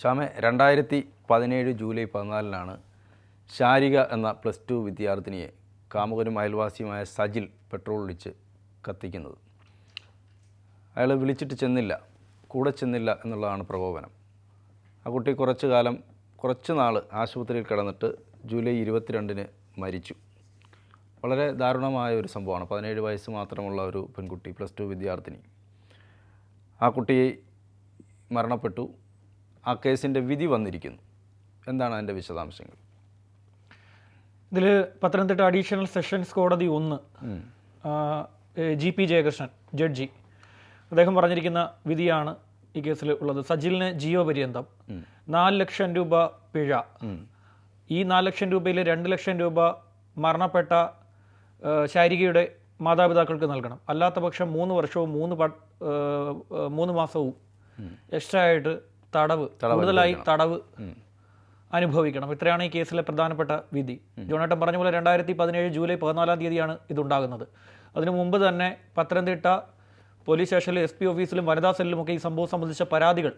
ശ്യാമെ രണ്ടായിരത്തി പതിനേഴ് ജൂലൈ പതിനാലിനാണ് ശാരിക എന്ന പ്ലസ് ടു വിദ്യാർത്ഥിനിയെ കാമുകനും അയൽവാസിയുമായ സജിൽ പെട്രോൾ ഒഴിച്ച് കത്തിക്കുന്നത്. അയാൾ വിളിച്ചിട്ട് ചെന്നില്ല കൂടെ ചെന്നില്ല എന്നുള്ളതാണ് പ്രകോപനം. ആ കുട്ടി കുറച്ച് കാലം കുറച്ച് നാൾ ആശുപത്രിയിൽ കിടന്നിട്ട് ജൂലൈ ഇരുപത്തിരണ്ടിന് മരിച്ചു. വളരെ ദാരുണമായ ഒരു സംഭവമാണ്. പതിനേഴ് വയസ്സ് മാത്രമുള്ള ഒരു പെൺകുട്ടി പ്ലസ് ടു വിദ്യാർത്ഥിനി. ആ കുട്ടിയെ മരണപ്പെട്ടു. ആ കേസിന്റെ വിധി വന്നിരിക്കുന്നു. എന്താണ് അതിന്റെ വിശദാംശങ്ങൾ? ഇതിൽ പത്തനംതിട്ട അഡീഷണൽ സെഷൻസ് കോടതി ഒന്ന് ജി പി ജയകൃഷ്ണൻ ജഡ്ജി. അദ്ദേഹം പറഞ്ഞിരിക്കുന്ന വിധിയാണ് ഈ കേസിൽ ഉള്ളത്. സജിലിന് ജീവപര്യന്തം നാല് ലക്ഷം രൂപ പിഴ. ഈ നാല് ലക്ഷം രൂപയിൽ രണ്ട് ലക്ഷം രൂപ മരണപ്പെട്ട ശാരികയുടെ മാതാപിതാക്കൾക്ക് നൽകണം. അല്ലാത്ത പക്ഷം മൂന്ന് വർഷവും മൂന്ന് മൂന്ന് മാസവും എക്സ്ട്രാ ആയിട്ട് തടവ് കൂടുതലായി തടവ് അനുഭവിക്കണം. ഇത്രയാണ് ഈ കേസിലെ പ്രധാനപ്പെട്ട വിധി. ജോണേട്ടൻ പറഞ്ഞ പോലെ രണ്ടായിരത്തി പതിനേഴ് ജൂലൈ പതിനാലാം തീയതിയാണ് ഇതുണ്ടാകുന്നത്. അതിനു മുമ്പ് തന്നെ പത്തനംതിട്ട പോലീസ് സ്റ്റേഷനിലും എസ് പി ഓഫീസിലും വനിതാ സെല്ലിലും ഒക്കെ ഈ സംഭവം സംബന്ധിച്ച പരാതികൾ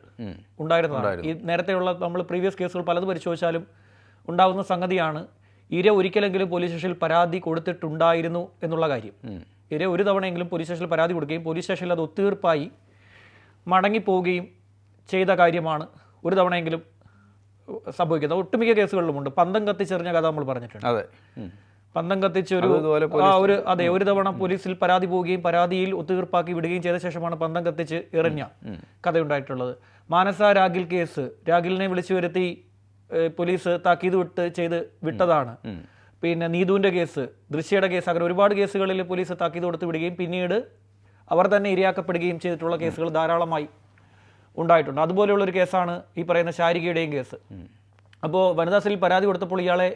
ഉണ്ടായിരുന്നതാണ്. ഈ നേരത്തെയുള്ള നമ്മൾ പ്രീവിയസ് കേസുകൾ പലത് പരിശോധിച്ചാലും ഉണ്ടാകുന്ന സംഗതിയാണ് ഇര ഒരിക്കലെങ്കിലും പോലീസ് സ്റ്റേഷനിൽ പരാതി കൊടുത്തിട്ടുണ്ടായിരുന്നു എന്നുള്ള കാര്യം. ഇര ഒരു തവണയെങ്കിലും പോലീസ് സ്റ്റേഷനിൽ പരാതി കൊടുക്കുകയും പോലീസ് സ്റ്റേഷനിൽ അത് ഒത്തീർപ്പായി മടങ്ങിപ്പോവുകയും ചെയ്ത കാര്യമാണ് ഒരു തവണയെങ്കിലും സംഭവിക്കുന്നത്. ഒട്ടുമിക്ക കേസുകളിലുമുണ്ട്. പന്തം കത്തിച്ചെറിഞ്ഞ കഥ നമ്മൾ പറഞ്ഞിട്ടുണ്ട്. അതെ. പന്തം കത്തിച്ച് ഒരു ആ ഒരു അതെ ഒരു തവണ പോലീസിൽ പരാതി പോവുകയും പരാതിയിൽ ഒത്തുതീർപ്പാക്കി വിടുകയും ചെയ്ത ശേഷമാണ് പന്തം കത്തിച്ച് എറിഞ്ഞ കഥയുണ്ടായിട്ടുള്ളത്. മാനസ രാഗിൽ കേസ്. രാഗിലിനെ വിളിച്ചു വരുത്തി പോലീസ് താക്കീത് വിട്ട് ചെയ്ത് വിട്ടതാണ്. പിന്നെ നീതുവിന്റെ കേസ് ദൃശ്യയുടെ കേസ് അങ്ങനെ ഒരുപാട് കേസുകളിൽ പോലീസ് താക്കീത് കൊടുത്ത് വിടുകയും പിന്നീട് അവർ തന്നെ ഇരയാക്കപ്പെടുകയും ചെയ്തിട്ടുള്ള കേസുകൾ ധാരാളമായി ഉണ്ടായിട്ടുണ്ട്. അതുപോലെയുള്ളൊരു കേസാണ് ഈ പറയുന്ന ശാരികയുടെയും കേസ്. അപ്പോൾ വനിതാ സെല്ലിൽ പരാതി കൊടുത്തപ്പോൾ ഇയാളെ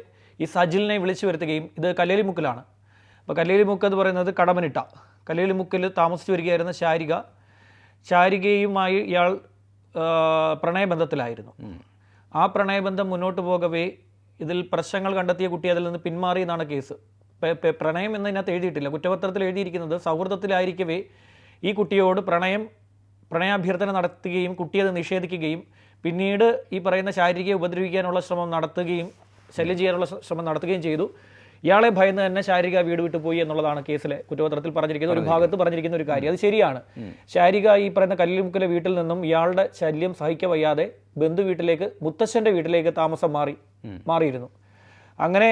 ഈ സജിലിനെ വിളിച്ചു വരുത്തുകയും ഇത് കല്ലേലിമുക്കിലാണ്. അപ്പോൾ കല്ലേലിമുക്ക് എന്ന് പറയുന്നത് കടമനിട്ട. കല്ലേലിമുക്കിൽ താമസിച്ചു വരികയായിരുന്ന ശാരിക ശാരികയുമായി ഇയാൾ പ്രണയബന്ധത്തിലായിരുന്നു. ആ പ്രണയബന്ധം മുന്നോട്ട് പോകവേ ഇതിൽ പ്രശ്നങ്ങൾ കണ്ടെത്തിയ കുട്ടി അതിൽ നിന്ന് പിന്മാറി എന്നാണ് കേസ്. പ്രണയം എന്നതിനകത്ത് എഴുതിയിട്ടില്ല. കുറ്റപത്രത്തിൽ എഴുതിയിരിക്കുന്നത് സൗഹൃദത്തിലായിരിക്കവേ ഈ കുട്ടിയോട് പ്രണയം പ്രണയാഭ്യർത്ഥന നടത്തുകയും കുട്ടിയെ നിഷേധിക്കുകയും പിന്നീട് ഈ പറയുന്ന ശാരീരിക ഉപദ്രവിക്കാനുള്ള ശ്രമം നടത്തുകയും ശല്യം ചെയ്യാനുള്ള ശ്രമം നടത്തുകയും ചെയ്തു. ഇയാളെ ഭയന്ന് തന്നെ ശാരീരിക വീട് വിട്ടു പോയി എന്നുള്ളതാണ് കേസിലെ കുറ്റപത്രത്തിൽ പറഞ്ഞിരിക്കുന്ന ഒരു ഭാഗത്ത് പറഞ്ഞിരിക്കുന്ന ഒരു കാര്യം. അത് ശരിയാണ്. ശാരിക ഈ പറയുന്ന കല്ലിമുക്കിലെ വീട്ടിൽ നിന്നും ഇയാളുടെ ശല്യം സഹിക്ക വയ്യാതെ ബന്ധു വീട്ടിലേക്ക് മുത്തശ്ശന്റെ വീട്ടിലേക്ക് താമസം മാറി മാറിയിരുന്നു. അങ്ങനെ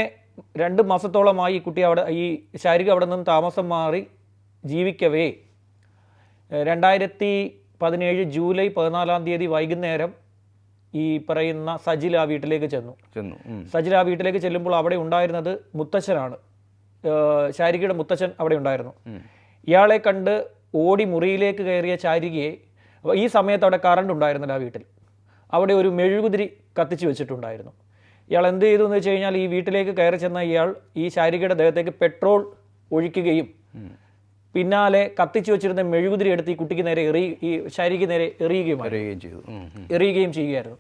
രണ്ട് മാസത്തോളമായി ഈ കുട്ടി അവിടെ ഈ ശാരിക അവിടെ നിന്നും താമസം മാറി ജീവിക്കവേ. രണ്ടായിരത്തി പതിനേഴ് ജൂലൈ പതിനാലാം തീയതി വൈകുന്നേരം ഈ പറയുന്ന സജിൽ ആ വീട്ടിലേക്ക് ചെന്നു. ചെന്നു. സജിൽ ആ വീട്ടിലേക്ക് ചെല്ലുമ്പോൾ അവിടെ ഉണ്ടായിരുന്നത് മുത്തച്ഛനാണ്. ശാരികയുടെ മുത്തച്ഛൻ അവിടെ ഉണ്ടായിരുന്നു. ഇയാളെ കണ്ട് ഓടി മുറിയിലേക്ക് കയറിയ ശാരികയെ ഈ സമയത്ത് അവിടെ കറണ്ട് ഉണ്ടായിരുന്നില്ല ആ വീട്ടിൽ. അവിടെ ഒരു മെഴുകുതിരി കത്തിച്ചു വെച്ചിട്ടുണ്ടായിരുന്നു. ഇയാൾ എന്ത് ചെയ്തു എന്ന് വെച്ച് കഴിഞ്ഞാൽ ഈ വീട്ടിലേക്ക് കയറി ചെന്ന ഇയാൾ ഈ ശാരികയുടെ ദേഹത്തേക്ക് പെട്രോൾ ഒഴിക്കുകയും പിന്നാലെ കത്തിച്ചു വെച്ചിരുന്ന മെഴുകുതിരി എടുത്ത് ഈ കുട്ടിക്ക് നേരെ എറി ഈ ശരിക്ക് നേരെ എറിയുകയും വരികയും ചെയ്തു. എറിയുകയും ചെയ്യുകയായിരുന്നു.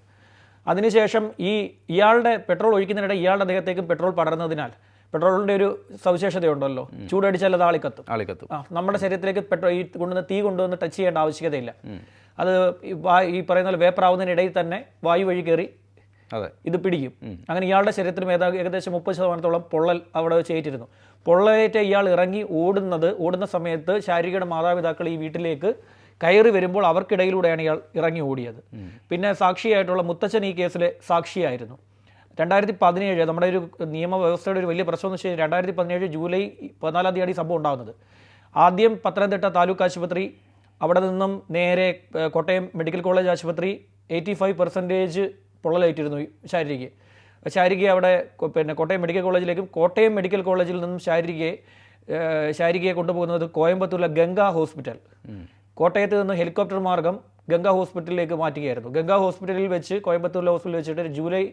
അതിനുശേഷം ഈ ഇയാളുടെ പെട്രോൾ ഒഴിക്കുന്നതിനിടെ ഇയാളുടെ ദേഹത്തേക്കും പെട്രോൾ പടർന്നതിനാൽ പെട്രോളിന്റെ ഒരു സവിശേഷതയുണ്ടല്ലോ. ചൂടടിച്ചാൽ അത് ആളിക്കത്തും. ആളിക്കത്തും. ആ നമ്മുടെ ശരീരത്തിലേക്ക് പെട്രോൾ ഈ കൊണ്ടുവന്ന് തീ കൊണ്ടുവന്ന് ടച്ച് ചെയ്യേണ്ട ആവശ്യകതയില്ല. അത് ഈ പറയുന്ന പോലെ വേപ്പറാവുന്നതിനിടയിൽ തന്നെ വായു വഴി കയറി ഇത് പിടിക്കും. അങ്ങനെ ഇയാളുടെ ശരീരത്തിന് ഏതാ ഏകദേശം മുപ്പത് ശതമാനത്തോളം പൊള്ളൽ അവിടെ വെച്ച് ഏറ്റിരുന്നു പൊള്ളലേറ്റ ഇയാൾ ഇറങ്ങി ഓടുന്നത് ഓടുന്ന സമയത്ത് ശാരീരികയുടെ മാതാപിതാക്കൾ ഈ വീട്ടിലേക്ക് കയറി വരുമ്പോൾ അവർക്കിടയിലൂടെയാണ് ഇയാൾ ഇറങ്ങി ഓടിയത്. പിന്നെ സാക്ഷിയായിട്ടുള്ള മുത്തച്ഛൻ ഈ കേസിലെ സാക്ഷിയായിരുന്നു. രണ്ടായിരത്തി പതിനേഴ് നമ്മുടെ ഒരു നിയമവ്യവസ്ഥയുടെ ഒരു വലിയ പ്രശ്നം എന്ന് വെച്ച് കഴിഞ്ഞാൽ രണ്ടായിരത്തി പതിനേഴ് ജൂലൈ പതിനാലാം തീയതി സംഭവം ഉണ്ടാകുന്നത്. ആദ്യം പത്തനംതിട്ട താലൂക്ക് ആശുപത്രി അവിടെ നിന്നും നേരെ കോട്ടയം മെഡിക്കൽ കോളേജ് ആശുപത്രി എയ്റ്റി ഫൈവ് പെർസെന്റേജ് പൊള്ളലേറ്റിരുന്നു ശാരീരിക ശാരീരിക അവിടെ പിന്നെ കോട്ടയം മെഡിക്കൽ കോളേജിലേക്കും കോട്ടയം മെഡിക്കൽ കോളേജിൽ നിന്നും ശാരീരികയെ ശാരികയെ കൊണ്ടുപോകുന്നത് കോയമ്പത്തൂരിലെ ഗംഗാ ഹോസ്പിറ്റൽ. കോട്ടയത്ത് നിന്ന് ഹെലികോപ്റ്റർ മാർഗം ഗംഗാ ഹോസ്പിറ്റലിലേക്ക് മാറ്റുകയായിരുന്നു. ഗംഗാ ഹോസ്പിറ്റലിൽ വെച്ച് കോയമ്പത്തൂരിലെ ഹോസ്പിറ്റലിൽ വെച്ചിട്ട് ജൂലൈ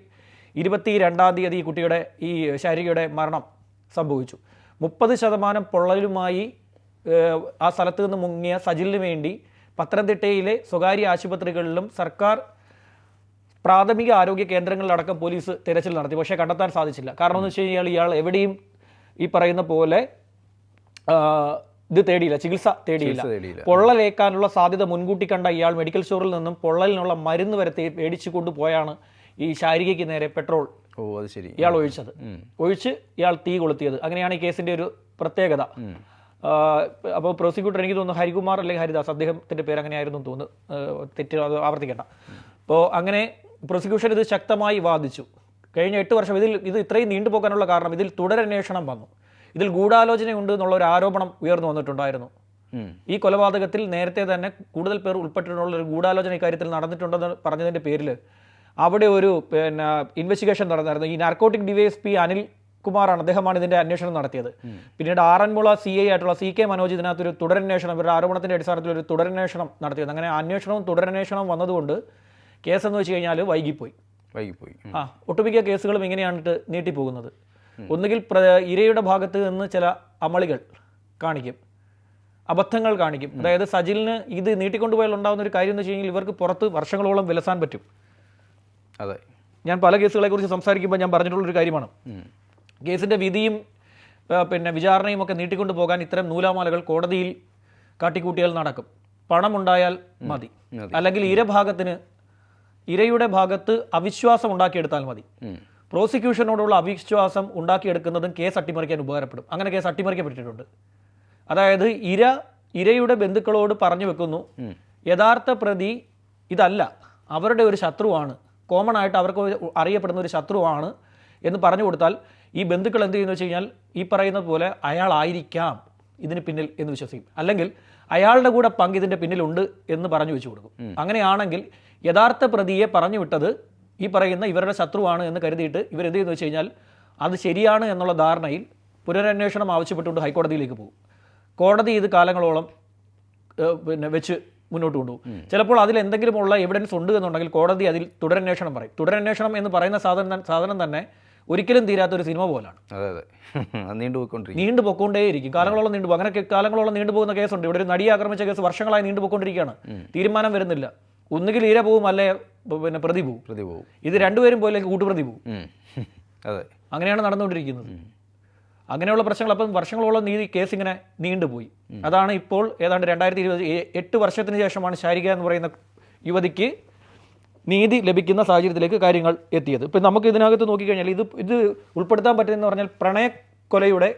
ഇരുപത്തി രണ്ടാം തീയതി ഈ കുട്ടിയുടെ ഈ ശാരീരികയുടെ മരണം സംഭവിച്ചു. മുപ്പത് ശതമാനം പൊള്ളലുമായി ആ സ്ഥലത്ത് നിന്ന് മുങ്ങിയ സജിലിന് വേണ്ടി പത്തനംതിട്ടയിലെ സ്വകാര്യ ആശുപത്രികളിലും സർക്കാർ പ്രാഥമിക ആരോഗ്യ കേന്ദ്രങ്ങളിലടക്കം പോലീസ് തിരച്ചിൽ നടത്തി. പക്ഷേ കണ്ടെത്താൻ സാധിച്ചില്ല. കാരണം എന്ന് വെച്ച് കഴിഞ്ഞാൽ ഇയാൾ എവിടെയും ഈ പറയുന്ന പോലെ ഇത് തേടിയില്ല. ചികിത്സ തേടിയില്ല. പൊള്ളലേക്കാനുള്ള സാധ്യത മുൻകൂട്ടി കണ്ട ഇയാൾ മെഡിക്കൽ സ്റ്റോറിൽ നിന്നും പൊള്ളലിനുള്ള മരുന്ന് വരെ മേടിച്ചു കൊണ്ടുപോയാണ് ഈ ശാരികയ്ക്ക് നേരെ പെട്രോൾ ഓ അത് ശരി. ഇയാൾ ഒഴിച്ചത്. ഒഴിച്ച് ഇയാൾ തീ കൊളുത്തിയത്. അങ്ങനെയാണ് ഈ കേസിന്റെ ഒരു പ്രത്യേകത. അപ്പോൾ പ്രോസിക്യൂട്ടർ എനിക്ക് തോന്നുന്നു ഹരികുമാർ അല്ലെങ്കിൽ ഹരിദാസ് അദ്ദേഹത്തിന്റെ പേര് അങ്ങനെയായിരുന്നു തോന്നുന്നു. തെറ്റ് ആവർത്തിക്കേണ്ട. അപ്പോൾ അങ്ങനെ പ്രോസിക്യൂഷൻ ഇത് ശക്തമായി വാദിച്ചു. കഴിഞ്ഞ എട്ട് വർഷം ഇതിൽ ഇത് ഇത്രയും നീണ്ടുപോകാനുള്ള കാരണം ഇതിൽ തുടരന്വേഷണം വന്നു. ഇതിൽ ഗൂഢാലോചനയുണ്ട് എന്നുള്ള ഒരു ആരോപണം ഉയർന്നു വന്നിട്ടുണ്ടായിരുന്നു. ഈ കൊലപാതകത്തിൽ നേരത്തെ തന്നെ കൂടുതൽ പേർ ഉൾപ്പെട്ടിട്ടുള്ള ഒരു ഗൂഢാലോചന ഇക്കാര്യത്തിൽ നടന്നിട്ടുണ്ടെന്ന് പറഞ്ഞതിന്റെ പേരിൽ അവിടെ ഒരു പിന്നെ ഇൻവെസ്റ്റിഗേഷൻ നടന്നായിരുന്നു. ഈ നാർക്കോട്ടിക് ഡിവൈഎസ് പി അനിൽ കുമാറാണ് അദ്ദേഹമാണ് ഇതിന്റെ അന്വേഷണം നടത്തിയത്. പിന്നീട് ആറന്മുള സി ഐ ആയിട്ടുള്ള സി കെ മനോജ് ഇതിനകത്തൊരു തുടരന്വേഷണം ഇവരുടെ ആരോപണത്തിന്റെ അടിസ്ഥാനത്തിൽ ഒരു തുടരന്വേഷണം നടത്തിയത്. അങ്ങനെ അന്വേഷണവും തുടരന്വേഷണവും വന്നതുകൊണ്ട് കേസ് എന്ന് വെച്ച് കഴിഞ്ഞാൽ വൈകിപ്പോയി. വൈകിപ്പോയി. ആ ഒട്ടുമിക്ക കേസുകളും ഇങ്ങനെയാണ് നീട്ടിപ്പോകുന്നത്. ഒന്നുകിൽ ഇരയുടെ ഭാഗത്ത് നിന്ന് ചില അമളികൾ കാണിക്കും അബദ്ധങ്ങൾ കാണിക്കും. അതായത് സജിലിന് ഇത് നീട്ടിക്കൊണ്ടുപോയാൽ ഉണ്ടാകുന്ന ഒരു കാര്യം എന്ന് വെച്ച് കഴിഞ്ഞാൽ ഇവർക്ക് പുറത്ത് വർഷങ്ങളോളം വിലസാൻ പറ്റും. അതെ. ഞാൻ പല കേസുകളെ കുറിച്ച് സംസാരിക്കുമ്പോൾ ഞാൻ പറഞ്ഞിട്ടുള്ളൊരു കാര്യമാണ്. കേസിന്റെ കേസിന്റെ വിധിയും പിന്നെ വിചാരണയും ഒക്കെ നീട്ടിക്കൊണ്ടു പോകാൻ ഇത്തരം നൂലാമാലകൾ കോടതിയിൽ കാട്ടിക്കൂട്ടിയാൽ നടക്കും. പണമുണ്ടായാൽ മതി. അല്ലെങ്കിൽ ഇരഭാഗത്തിന് ഇരയുടെ ഭാഗത്ത് അവിശ്വാസം ഉണ്ടാക്കിയെടുത്താൽ മതി. പ്രോസിക്യൂഷനോടുള്ള അവിശ്വാസം ഉണ്ടാക്കിയെടുക്കുന്നതും കേസ് അട്ടിമറിക്കാൻ ഉപകാരപ്പെടും. അങ്ങനെ കേസ് അട്ടിമറിക്കപ്പെട്ടിട്ടുണ്ട്. അതായത് ഇര ഇരയുടെ ബന്ധുക്കളോട് പറഞ്ഞു വെക്കുന്നു യഥാർത്ഥ പ്രതി ഇതല്ല. അവരുടെ ഒരു ശത്രുവാണ്. കോമൺ ആയിട്ട് അവർക്ക് അറിയപ്പെടുന്ന ഒരു ശത്രുവാണ് എന്ന് പറഞ്ഞു കൊടുത്താൽ ഈ ബന്ധുക്കൾ എന്ത് ചെയ്യുന്നു വെച്ച് കഴിഞ്ഞാൽ ഈ പറയുന്ന പോലെ അയാളായിരിക്കാം ഇതിന് പിന്നിൽ എന്ന് വിശ്വസിക്കും. അല്ലെങ്കിൽ അയാളുടെ കൂടെ പങ്ക് ഇതിന്റെ പിന്നിലുണ്ട് എന്ന് പറഞ്ഞു വെച്ചു കൊടുക്കും. അങ്ങനെയാണെങ്കിൽ യഥാർത്ഥ പ്രതിയെ പറഞ്ഞു വിട്ടത് ഈ പറയുന്ന ഇവരുടെ ശത്രുവാണ് എന്ന് കരുതിയിട്ട് ഇവരെന്ത് ചെയ്യുന്നു വെച്ച് കഴിഞ്ഞാൽ അത് ശരിയാണ് എന്നുള്ള ധാരണയിൽ പുനരന്വേഷണം ആവശ്യപ്പെട്ടുകൊണ്ട് ഹൈക്കോടതിയിലേക്ക് പോകും. കോടതി ഇത് കാലങ്ങളോളം പിന്നെ വെച്ച് മുന്നോട്ട് കൊണ്ടുപോകും. ചിലപ്പോൾ അതിൽ എന്തെങ്കിലും ഉള്ള എവിഡൻസ് ഉണ്ട് എന്നുണ്ടെങ്കിൽ കോടതി അതിൽ തുടരന്വേഷണം പറയും. തുടരന്വേഷണം എന്ന് പറയുന്ന സാധനം സാധനം തന്നെ ഒരിക്കലും തീരാത്ത ഒരു സിനിമ പോലാണ്. അതെ അതെ. അത് നീണ്ടുപോയിക്കൊണ്ടിരിക്കും. നീണ്ടു പൊക്കോണ്ടേയിരിക്കും കാലങ്ങളോളം നീണ്ടുപോകും. അങ്ങനെ കാലങ്ങളോളം നീണ്ടുപോകുന്ന കേസുണ്ട്. ഇവിടെ ഒരു നടിയെ ആക്രമിച്ച കേസ് വർഷങ്ങളായി നീണ്ടുപോയിക്കൊണ്ടിരിക്കുകയാണ്. തീരുമാനം വരുന്നില്ല. ഒന്നുകിൽ ഇര പോവും അല്ലെ പിന്നെ പ്രതി പോവും. പ്രതി പോവും. ഇത് രണ്ടുപേരും പോലെ കൂട്ടുപ്രതി പോവും. അതെ. അങ്ങനെയാണ് നടന്നുകൊണ്ടിരിക്കുന്നത്. അങ്ങനെയുള്ള പ്രശ്നങ്ങൾ അപ്പം വർഷങ്ങളോളം നീതി കേസ് ഇങ്ങനെ നീണ്ടുപോയി. അതാണ് ഇപ്പോൾ ഏതാണ്ട് രണ്ടായിരത്തി ഇരുപത് എട്ട് വർഷത്തിന് ശേഷമാണ് ശാരിക എന്ന് പറയുന്ന യുവതിക്ക് നീതി ലഭിക്കുന്ന സാഹചര്യത്തിലേക്ക് കാര്യങ്ങൾ എത്തിയത്. ഇപ്പം നമുക്ക് ഇതിനകത്ത് നോക്കിക്കഴിഞ്ഞാൽ ഇത് ഇത് ഉൾപ്പെടുത്താൻ പറ്റുന്നതെന്ന് പറഞ്ഞാൽ പ്രണയക്കൊലയുടെ.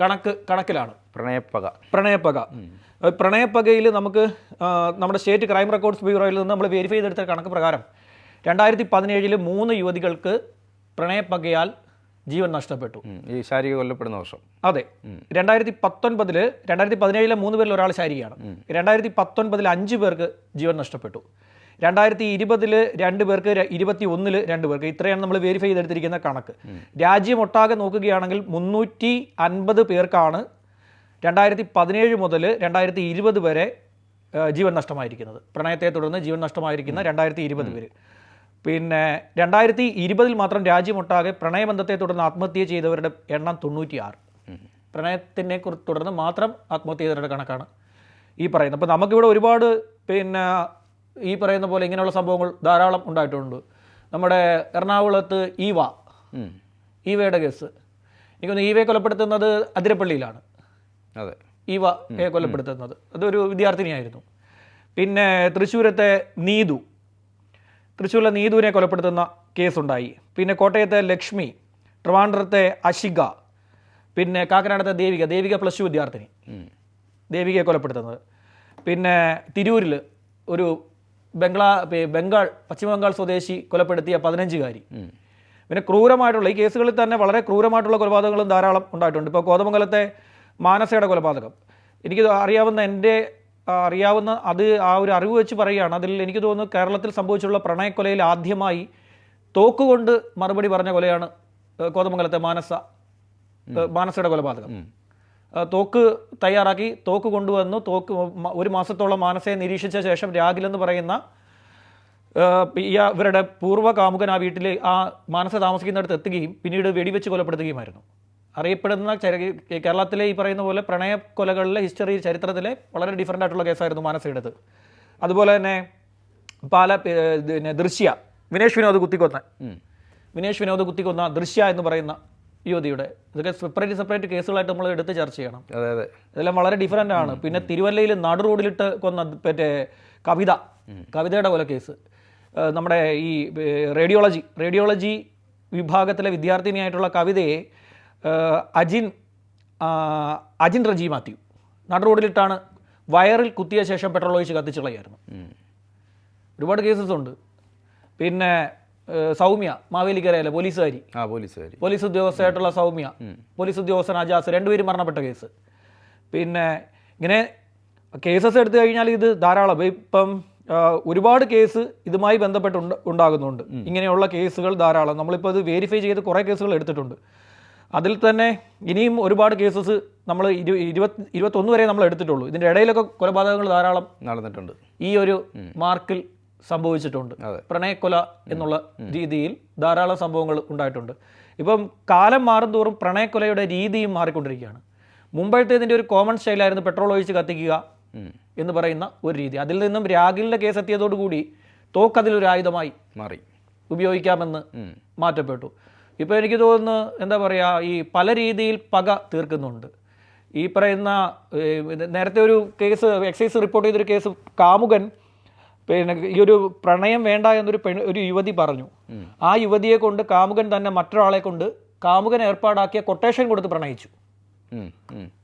കണക്ക് കണക്കിലാണ്. പ്രണയപ്പക. പ്രണയപ്പക. പ്രണയപ്പകയിൽ നമുക്ക് നമ്മുടെ സ്റ്റേറ്റ് ക്രൈം റെക്കോർഡ്സ് ബ്യൂറോയിൽ നിന്ന് നമ്മൾ വെരിഫൈ ചെയ്തെടുത്ത കണക്ക് പ്രകാരം രണ്ടായിരത്തി പതിനേഴിൽ മൂന്ന് യുവതികൾക്ക് പ്രണയപ്പകയാൽ ജീവൻ നഷ്ടപ്പെട്ടു. ഈ ശാരീരിക കൊല്ലപ്പെടുന്ന വർഷം. അതെ. രണ്ടായിരത്തി പത്തൊൻപതിൽ രണ്ടായിരത്തി പതിനേഴിലെ മൂന്ന് പേരിൽ ഒരാൾ ശാരികയാണ് രണ്ടായിരത്തി പത്തൊൻപതിൽ അഞ്ച് പേർക്ക് ജീവൻ നഷ്ടപ്പെട്ടു. രണ്ടായിരത്തി ഇരുപതിൽ രണ്ട് പേർക്ക് ഇരുപത്തി ഒന്നിൽ രണ്ട് പേർക്ക്. ഇത്രയാണ് നമ്മൾ വെരിഫൈ ചെയ്തെടുത്തിരിക്കുന്ന കണക്ക്. രാജ്യമൊട്ടാകെ നോക്കുകയാണെങ്കിൽ മുന്നൂറ്റി അൻപത് പേർക്കാണ് രണ്ടായിരത്തി പതിനേഴ് മുതൽ രണ്ടായിരത്തി ഇരുപത് വരെ ജീവൻ നഷ്ടമായിരിക്കുന്നത്. പ്രണയത്തെ തുടർന്ന് ജീവൻ നഷ്ടമായിരിക്കുന്ന രണ്ടായിരത്തി ഇരുപത് പേര്. പിന്നെ രണ്ടായിരത്തി ഇരുപതിൽ മാത്രം രാജ്യമൊട്ടാകെ പ്രണയബന്ധത്തെ തുടർന്ന് ആത്മഹത്യ ചെയ്തവരുടെ എണ്ണം തൊണ്ണൂറ്റിയാറ്. പ്രണയത്തിനെ കുറിച്ച് തുടർന്ന് മാത്രം ആത്മഹത്യ ചെയ്തവരുടെ കണക്കാണ് ഈ പറയുന്നത്. അപ്പോൾ നമുക്കിവിടെ ഒരുപാട് പിന്നെ ഈ പറയുന്ന പോലെ ഇങ്ങനെയുള്ള സംഭവങ്ങൾ ധാരാളം ഉണ്ടായിട്ടുണ്ട്. നമ്മുടെ എറണാകുളത്ത് ഈവ ഈവയുടെ കേസ്. എനിക്കൊന്ന് ഈവയെ കൊലപ്പെടുത്തുന്നത് അതിരപ്പള്ളിയിലാണ്. അതെ. ഇവ കൊലപ്പെടുത്തുന്നത് അതൊരു വിദ്യാർത്ഥിനിയായിരുന്നു. പിന്നെ തൃശ്ശൂരത്തെ നീതു. തൃശ്ശൂരിലെ നീതുവിനെ കൊലപ്പെടുത്തുന്ന കേസുണ്ടായി. പിന്നെ കോട്ടയത്തെ ലക്ഷ്മി ട്രിവാൻഡ്രത്തെ അശിക പിന്നെ കാക്കനാടത്തെ ദേവിക ദേവിക പ്ലസ് ടു വിദ്യാർത്ഥിനി. ദേവികയെ കൊലപ്പെടുത്തുന്നത്. പിന്നെ തിരൂരിൽ ഒരു ബംഗ്ലാ ബംഗാൾ പശ്ചിമ ബംഗാൾ സ്വദേശി കൊലപ്പെടുത്തിയ പതിനഞ്ചുകാരി. പിന്നെ ക്രൂരമായിട്ടുള്ള ഈ കേസുകളിൽ തന്നെ വളരെ ക്രൂരമായിട്ടുള്ള കൊലപാതകങ്ങളും ധാരാളം ഉണ്ടായിട്ടുണ്ട്. ഇപ്പോൾ കോതമംഗലത്തെ മാനസയുടെ കൊലപാതകം. എനിക്ക് അറിയാവുന്ന എന്റെ അറിയാവുന്ന അത് ആ ഒരു അറിവ് വെച്ച് പറയുകയാണ്. അതിൽ എനിക്ക് തോന്നുന്നു കേരളത്തിൽ സംഭവിച്ചുള്ള പ്രണയക്കൊലയിൽ ആദ്യമായി തോക്കുകൊണ്ട് മറുപടി പറഞ്ഞ കൊലയാണ് കോതമംഗലത്തെ മാനസ മാനസയുടെ കൊലപാതകം. തോക്ക് തയ്യാറാക്കി തോക്ക് കൊണ്ടുവന്നു തോക്ക് ഒരു മാസത്തോളം മാനസയെ നിരീക്ഷിച്ച ശേഷം രാഗിലെന്ന് പറയുന്ന ഇവരുടെ പൂർവ കാമുകൻ ആ വീട്ടിൽ ആ മാനസ താമസിക്കുന്നിടത്ത് എത്തുകയും പിന്നീട് വെടിവെച്ച് കൊലപ്പെടുത്തുകയുമായിരുന്നു. അറിയപ്പെടുന്ന ചരി- കേരളത്തിലെ ഈ പറയുന്ന പോലെ പ്രണയ കൊലകളിലെ ഹിസ്റ്ററി ചരിത്രത്തിലെ വളരെ ഡിഫറന്റ് ആയിട്ടുള്ള കേസായിരുന്നു മാനസയുടേത് അതുപോലെ തന്നെ പാല പിന്നെ ദൃശ്യ വിനേഷ് വിനോദ് കുത്തിക്കൊന്ന വിനേഷ് വിനോദ് കുത്തിക്കൊന്ന ദൃശ്യ എന്ന് പറയുന്ന യുവതിയുടെ. ഇതൊക്കെ സെപ്പറേറ്റ് സെപ്പറേറ്റ് കേസുകളായിട്ട് നമ്മൾ എടുത്ത് ചർച്ച ചെയ്യണം. അതെ അതെ. ഇതെല്ലാം വളരെ ഡിഫറന്റ് ആണ്. പിന്നെ തിരുവല്ലയിൽ നടു റോഡിലിട്ട് കൊന്ന മറ്റേ കവിത കവിതയുടെ പോലെ കേസ്. നമ്മുടെ ഈ റേഡിയോളജി റേഡിയോളജി വിഭാഗത്തിലെ വിദ്യാർത്ഥിനിയായിട്ടുള്ള കവിതയെ അജിൻ അജിൻ റജി മാത്യു. നാട് റോഡിലിട്ടാണ് വയറിൽ കുത്തിയ ശേഷം പെട്രോൾ ഒഴിച്ച് കത്തിച്ച് കളയായിരുന്നു ഒരുപാട് കേസസ് ഉണ്ട്. പിന്നെ സൗമ്യ മാവേലിക്കരയിലെ പോലീസുകാരി. ആ പോലീസുകാർ പോലീസ് ഉദ്യോഗസ്ഥയായിട്ടുള്ള സൗമ്യ. പോലീസ് ഉദ്യോഗസ്ഥൻ അജാസ് രണ്ടുപേരും മരണപ്പെട്ട കേസ്. പിന്നെ ഇങ്ങനെ കേസസ് എടുത്തു കഴിഞ്ഞാൽ ഇത് ധാരാളം. ഇപ്പം ഒരുപാട് കേസ് ഇതുമായി ബന്ധപ്പെട്ട് ഉണ്ടാകുന്നുണ്ട്. ഇങ്ങനെയുള്ള കേസുകൾ ധാരാളം. നമ്മളിപ്പോൾ ഇത് വെരിഫൈ ചെയ്ത് കുറേ കേസുകൾ എടുത്തിട്ടുണ്ട്. അതിൽ തന്നെ ഇനിയും ഒരുപാട് കേസസ് നമ്മൾ ഇരു ഇരുപത്തി ഇരുപത്തൊന്ന് വരെ നമ്മൾ എടുത്തിട്ടുള്ളൂ. ഇതിന്റെ ഇടയിലൊക്കെ കൊലപാതകങ്ങൾ ധാരാളം നടന്നിട്ടുണ്ട്. ഈ ഒരു മാർക്കിൽ സംഭവിച്ചിട്ടുണ്ട്. പ്രണയക്കൊല എന്നുള്ള രീതിയിൽ ധാരാളം സംഭവങ്ങൾ ഉണ്ടായിട്ടുണ്ട്. ഇപ്പം കാലം മാറും തോറും പ്രണയക്കൊലയുടെ രീതിയും മാറിക്കൊണ്ടിരിക്കുകയാണ്. മുമ്പഴത്തേതിന്റെ ഒരു കോമൺ സ്റ്റൈലായിരുന്നു പെട്രോൾ ഒഴിച്ച് കത്തിക്കുക എന്ന് പറയുന്ന ഒരു രീതി. അതിൽ നിന്നും രാഗിലിന്റെ കേസ് എത്തിയതോടുകൂടി തോക്കതിലൊരു ആയുധമായി മാറി. ഉപയോഗിക്കാമെന്ന്. മാറ്റപ്പെട്ടു. ഇപ്പോൾ എനിക്ക് തോന്നുന്നു എന്താ പറയുക ഈ പല രീതിയിൽ പക തീർക്കുന്നുണ്ട്. ഈ പറയുന്ന നേരത്തെ ഒരു കേസ് എക്സൈസ് റിപ്പോർട്ട് ചെയ്തൊരു കേസ് കാമുകൻ പിന്നെ ഈ ഒരു പ്രണയം വേണ്ട എന്നൊരു പെൺ ഒരു യുവതി പറഞ്ഞു. ആ യുവതിയെ കൊണ്ട് കാമുകൻ തന്നെ മറ്റൊരാളെ കൊണ്ട് കാമുകൻ ഏർപ്പാടാക്കിയ കൊട്ടേഷൻ കൊടുത്ത് പ്രണയിച്ചു.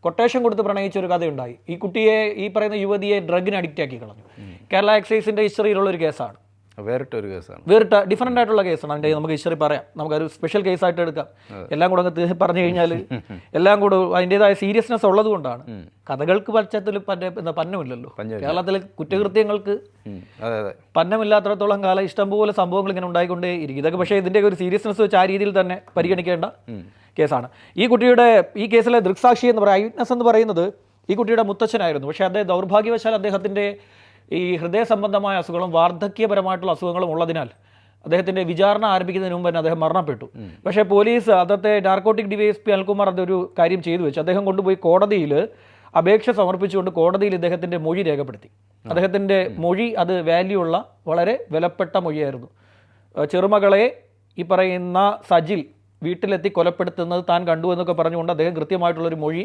കൊട്ടേഷൻ കൊടുത്ത് പ്രണയിച്ച ഒരു കഥയുണ്ടായി. ഈ കുട്ടിയെ ഈ പറയുന്ന യുവതിയെ ഡ്രഗിന് അഡിക്റ്റ് ആക്കി കളഞ്ഞു കേരള എക്സൈസിന്റെ ഹിസ്റ്ററിയിലുള്ള ഒരു കേസാണ്. വേറിട്ടൊരു കേസാണ്. വേറിട്ട ഡിഫറന്റ് ആയിട്ടുള്ള കേസാണ്. അതിന്റെ നമുക്ക് ഹിസ്റ്ററി പറയാം. നമുക്കൊരു സ്പെഷ്യൽ കേസായിട്ട് എടുക്കാം. എല്ലാം കൂടെ അങ്ങ് പറഞ്ഞു കഴിഞ്ഞാൽ എല്ലാം കൂടെ അതിന്റെതായ സീരിയസ്നെസ് ഉള്ളത് കൊണ്ടാണ്. കഥകൾക്ക് പശ്ചാത്തലത്തിൽ പന്ന എന്താ പന്നമില്ലല്ലോ. കേരളത്തിലെ കുറ്റകൃത്യങ്ങൾക്ക് പന്നമില്ലാത്തടത്തോളം കാലം ഇഷ്ടംപോലെ സംഭവങ്ങൾ ഇങ്ങനെ ഉണ്ടായിക്കൊണ്ടേ ഇരിക്കും. ഇതൊക്കെ പക്ഷേ ഇതിന്റെ ഒരു സീരിയസ്നെസ് വെച്ച് ആ രീതിയിൽ തന്നെ പരിഗണിക്കേണ്ട കേസാണ്. ഈ കുട്ടിയുടെ ഈ കേസിലെ ദൃക്സാക്ഷി എന്ന് പറയുക വിറ്റ്നസ് എന്ന് പറയുന്നത് ഈ കുട്ടിയുടെ മുത്തച്ഛനായിരുന്നു. പക്ഷേ അദ്ദേഹം ദൗർഭാഗ്യവശാൽ അദ്ദേഹത്തിന്റെ ഈ ഹൃദയ സംബന്ധമായ അസുഖങ്ങളും വാർദ്ധക്യപരമായിട്ടുള്ള അസുഖങ്ങളും ഉള്ളതിനാൽ അദ്ദേഹത്തിന്റെ വിചാരണ ആരംഭിക്കുന്നതിന് മുമ്പ് തന്നെ അദ്ദേഹം മരണപ്പെട്ടു. പക്ഷേ പോലീസ് അതത്തെ നാർക്കോട്ടിക് ഡിവൈഎസ് പി അൽകുമാർ അതൊരു കാര്യം ചെയ്തു വെച്ചു. അദ്ദേഹം കൊണ്ടുപോയി കോടതിയിൽ അപേക്ഷ സമർപ്പിച്ചുകൊണ്ട് കോടതിയിൽ ഇദ്ദേഹത്തിന്റെ മൊഴി രേഖപ്പെടുത്തി. അദ്ദേഹത്തിന്റെ മൊഴി അത് വാല്യൂ ഉള്ള വളരെ വിലപ്പെട്ട മൊഴിയായിരുന്നു. ചെറുമകളെ ഈ പറയുന്ന സജിൽ വീട്ടിലെത്തി കൊലപ്പെടുത്തുന്നത് താൻ കണ്ടു എന്നൊക്കെ പറഞ്ഞുകൊണ്ട് അദ്ദേഹം കൃത്യമായിട്ടുള്ളൊരു മൊഴി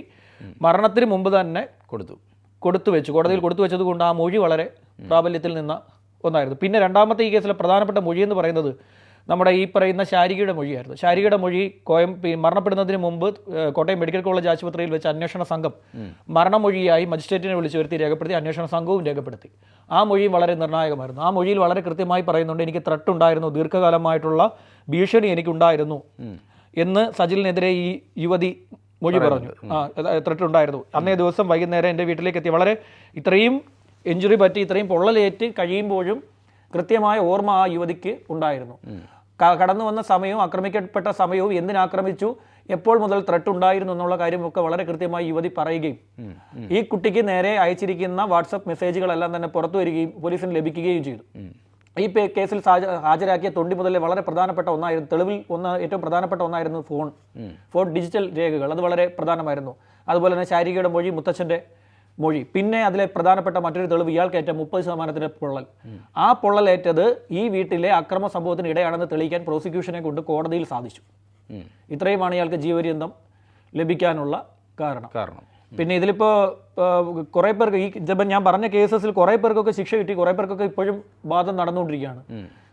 മരണത്തിന് മുമ്പ് തന്നെ കൊടുത്തു. കൊടുത്തു വെച്ചു. കോടതിയിൽ കൊടുത്തു വെച്ചത് കൊണ്ട് ആ മൊഴി വളരെ പ്രാബല്യത്തിൽ നിന്ന ഒന്നായിരുന്നു. പിന്നെ രണ്ടാമത്തെ ഈ കേസിലെ പ്രധാനപ്പെട്ട മൊഴി എന്ന് പറയുന്നത് നമ്മുടെ ഈ പറയുന്ന ശാരികയുടെ മൊഴിയായിരുന്നു. ശാരികയുടെ മൊഴി കോയം മരണപ്പെടുന്നതിന് മുമ്പ് കോട്ടയം മെഡിക്കൽ കോളേജ് ആശുപത്രിയിൽ വെച്ച് അന്വേഷണ സംഘം മരണമൊഴിയായി മജിസ്ട്രേറ്റിനെ വിളിച്ചു വരുത്തി രേഖപ്പെടുത്തി അന്വേഷണ സംഘവും രേഖപ്പെടുത്തി. ആ മൊഴിയും വളരെ നിർണായകമായിരുന്നു. ആ മൊഴിയിൽ വളരെ കൃത്യമായി പറയുന്നുണ്ട് എനിക്ക് ത്രട്ട് ഉണ്ടായിരുന്നു ദീർഘകാലമായിട്ടുള്ള ഭീഷണി എനിക്കുണ്ടായിരുന്നു എന്ന് സജിലിനെതിരെ ഈ യുവതി മൊഴി പറഞ്ഞു. ആ ത്രെട്ട് ഉണ്ടായിരുന്നു. അന്നേ ദിവസം വൈകുന്നേരം എന്റെ വീട്ടിലേക്ക് എത്തി. വളരെ ഇത്രയും എഞ്ചുറി പറ്റി ഇത്രയും പൊള്ളലേറ്റ് കഴിയുമ്പോഴും കൃത്യമായ ഓർമ്മ ആ യുവതിക്ക് ഉണ്ടായിരുന്നു. കടന്നു വന്ന സമയവും ആക്രമിക്കപ്പെട്ട സമയവും എന്തിനാക്രമിച്ചു എപ്പോൾ മുതൽ ത്രട്ട് ഉണ്ടായിരുന്നു എന്നുള്ള കാര്യമൊക്കെ വളരെ കൃത്യമായി യുവതി പറയുകയും ഈ കുട്ടിക്ക് നേരെ അയച്ചിരിക്കുന്ന വാട്സപ്പ് മെസ്സേജുകളെല്ലാം തന്നെ പുറത്തു വരികയും പോലീസിന് ലഭിക്കുകയും ചെയ്തു. ഈ പേ- കേസിൽ സാജ- ഹാജരാക്കിയ തൊണ്ടി മുതലേ വളരെ പ്രധാനപ്പെട്ട ഒന്നായിരുന്നു തെളിവിൽ ഒന്ന് ഏറ്റവും പ്രധാനപ്പെട്ട ഒന്നായിരുന്നു ഫോൺ. ഫോൺ ഡിജിറ്റൽ രേഖകൾ അത് വളരെ പ്രധാനമായിരുന്നു. അതുപോലെ തന്നെ ശാരികയുടെ മൊഴി മുത്തച്ഛന്റെ മൊഴി. പിന്നെ അതിലെ പ്രധാനപ്പെട്ട മറ്റൊരു തെളിവ് ഇയാൾക്കേറ്റ മുപ്പത് ശതമാനത്തിന്റെ പൊള്ളൽ. ആ പൊള്ളലേറ്റത് ഈ വീട്ടിലെ അക്രമ സംഭവത്തിന് ഇടയാണെന്ന് തെളിയിക്കാൻ പ്രോസിക്യൂഷനെ കൊണ്ട് കോടതിയിൽ സാധിച്ചു. ഇത്രയുമാണ് ഇയാൾക്ക് ജീവപര്യന്തം ലഭിക്കാനുള്ള കാരണം. കാരണം. പിന്നെ ഇതിലിപ്പോൾ കുറേ പേർക്ക് ഈ ഇതിപ്പം ഞാൻ പറഞ്ഞ കേസസിൽ കുറേ പേർക്കൊക്കെ ശിക്ഷ കിട്ടി കുറേ പേർക്കൊക്കെ ഇപ്പോഴും വാദം നടന്നുകൊണ്ടിരിക്കുകയാണ്.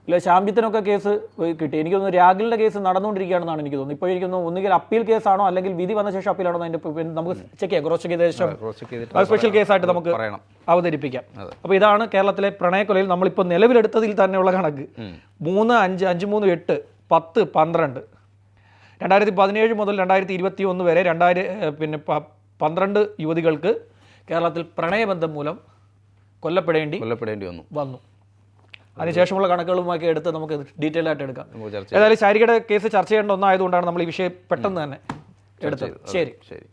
ഇല്ല ശാമ്പിത്തിനൊക്കെ കേസ് കിട്ടി. എനിക്ക് തോന്നുന്നു രാഗിലിന്റെ കേസ് നടന്നുകൊണ്ടിരിക്കുകയാണെന്നാണ് എനിക്ക് തോന്നുന്നത്. ഇപ്പോൾ എനിക്ക് തോന്നുന്നു ഒന്നുകിൽ അപ്പീൽ കേസാണോ അല്ലെങ്കിൽ വിധി വന്ന ശേഷം അപ്പീലാണോ അതിന്റെ നമുക്ക് ചെക്ക് ചെയ്യാം. ക്രോസ് ചെക്ക് ചെയ്ത ശേഷം സ്പെഷ്യൽ കേസായിട്ട് നമുക്ക് അവതരിപ്പിക്കാം. അപ്പോൾ ഇതാണ് കേരളത്തിലെ പ്രണയക്കൊലയിൽ നമ്മളിപ്പോൾ നിലവിലെടുത്തതിൽ തന്നെയുള്ള കണക്ക്. മൂന്ന് അഞ്ച് അഞ്ച് മൂന്ന് എട്ട് പത്ത് പന്ത്രണ്ട്. രണ്ടായിരത്തി പതിനേഴ് മുതൽ രണ്ടായിരത്തി ഇരുപത്തി ഒന്ന് വരെ രണ്ടായിരം പിന്നെ പന്ത്രണ്ട് യുവതികൾക്ക് കേരളത്തിൽ പ്രണയബന്ധം മൂലം കൊല്ലപ്പെടേണ്ടി കൊല്ലപ്പെടേണ്ടി വന്നു. വന്നു. അതിനുശേഷമുള്ള കണക്കുകളുമൊക്കെ എടുത്ത് നമുക്ക് ഡീറ്റെയിൽ ആയിട്ട് എടുക്കാം. ഏതായാലും ശാരികയുടെ കേസ് ചർച്ച ചെയ്യേണ്ട ഒന്നായതുകൊണ്ടാണ് നമ്മൾ ഈ വിഷയം പെട്ടെന്ന് തന്നെ എടുത്തത്. ശരി. ശരി.